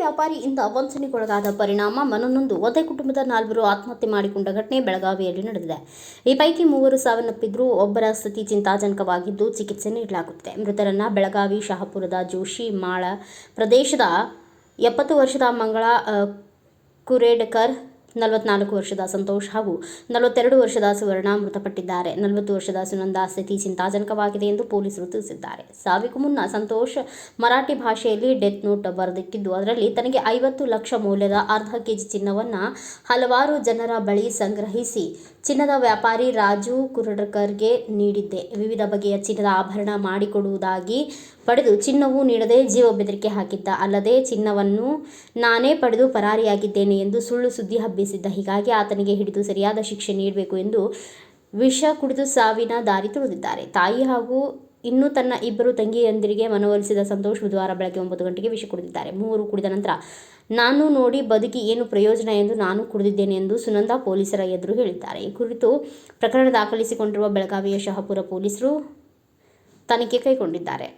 ವ್ಯಾಪಾರಿಯಿಂದ ವಂಚನೆಗೊಳಗಾದ ಪರಿಣಾಮ ಮನನೊಂದು. ಒದೆ ಕುಟುಂಬದ ನಾಲ್ವರು ಆತ್ಮಹತ್ಯೆ ಮಾಡಿಕೊಂಡ ಘಟನೆ ಬೆಳಗಾವಿಯಲ್ಲಿ ನಡೆದಿದೆ. ಈ ಪೈಕಿ ಮೂವರು ಸಾವನ್ನಪ್ಪಿದ್ರು ಒಬ್ಬರ ಸ್ಥಿತಿ ಚಿಂತಾಜನಕವಾಗಿದ್ದು ಚಿಕಿತ್ಸೆ ನೀಡಲಾಗುತ್ತಿದೆ ಮೃತರನ್ನ ಬೆಳಗಾವಿ ಶಹಾಪುರದ ಜೋಶಿ ಮಾಳ ಪ್ರದೇಶದ ಎಪ್ಪತ್ತು ವರ್ಷದ ಮಂಗಳ ಕುರೇಡಕರ್ ನಲವತ್ನಾಲ್ಕು ವರ್ಷದ ಸಂತೋಷ್ ಹಾಗೂ ನಲವತ್ತೆರಡು ವರ್ಷದ ಸುವರ್ಣ ಮೃತಪಟ್ಟಿದ್ದಾರೆ. ನಲವತ್ತು ವರ್ಷದ ಸುನಂದ ಸ್ಥಿತಿ ಚಿಂತಾಜನಕವಾಗಿದೆ ಎಂದು ಪೊಲೀಸರು ತಿಳಿಸಿದ್ದಾರೆ. ಸಾವಿಗೂ ಮುನ್ನ ಸಂತೋಷ್ ಮರಾಠಿ ಭಾಷೆಯಲ್ಲಿ ಡೆತ್ ನೋಟ್ ಬರೆದಿಟ್ಟಿದ್ದು, ಅದರಲ್ಲಿ ತನಗೆ ಐವತ್ತು ಲಕ್ಷ ಮೌಲ್ಯದ ಅರ್ಧ ಕೆಜಿ ಚಿನ್ನವನ್ನು ಹಲವಾರು ಜನರ ಬಳಿ ಸಂಗ್ರಹಿಸಿ ಚಿನ್ನದ ವ್ಯಾಪಾರಿ ರಾಜು ಕುರಡ್ಕರ್ಗೆ ನೀಡಿದ್ದೆ. ವಿವಿಧ ಬಗೆಯ ಚಿನ್ನದ ಆಭರಣ ಮಾಡಿಕೊಡುವುದಾಗಿ ಪಡೆದು ಚಿನ್ನವೂ ನೀಡದೆ ಜೀವ ಬೆದರಿಕೆ ಹಾಕಿದ್ದ. ಅಲ್ಲದೆ ಚಿನ್ನವನ್ನು ನಾನೇ ಪಡೆದು ಪರಾರಿಯಾಗಿದ್ದೇನೆ ಎಂದು ಸುಳ್ಳು ಸುದ್ದಿ ಹಬ್ಬಿಸಿದ್ದ ಹೀಗಾಗಿ ಆತನಿಗೆ ಹಿಡಿದು ಸರಿಯಾದ ಶಿಕ್ಷೆ ನೀಡಬೇಕು ಎಂದು ವಿಷ ಕುಡಿದು ಸಾವಿನ ದಾರಿ ತುಳಿದಿದ್ದಾರೆ. ತಾಯಿ ಹಾಗೂ ಇನ್ನು ತನ್ನ ಇಬ್ಬರು ತಂಗಿಯಂದಿರಿಗೆ ಮನವೊಲಿಸಿದ ಸಂತೋಷ್ ಬುಧವಾರ ಬೆಳಗ್ಗೆ ಒಂಬತ್ತು ಗಂಟೆಗೆ ವಿಷ ಕುಡಿದಿದ್ದಾರೆ. ಮೂವರು ಕುಡಿದ ನಂತರ, ನಾನು ನೋಡಿ ಬದುಕಿ ಏನು ಪ್ರಯೋಜನ ಎಂದು ನಾನು ಕುಡಿದಿದ್ದೇನೆ ಎಂದು ಸುನಂದ ಪೊಲೀಸರ ಎದುರು ಹೇಳಿದ್ದಾರೆ. ಈ ಕುರಿತು ಪ್ರಕರಣ ದಾಖಲಿಸಿಕೊಂಡಿರುವ ಬೆಳಗಾವಿಯ ಶಹಾಪುರ ಪೊಲೀಸರು ತನಿಖೆ ಕೈಗೊಂಡಿದ್ದಾರೆ.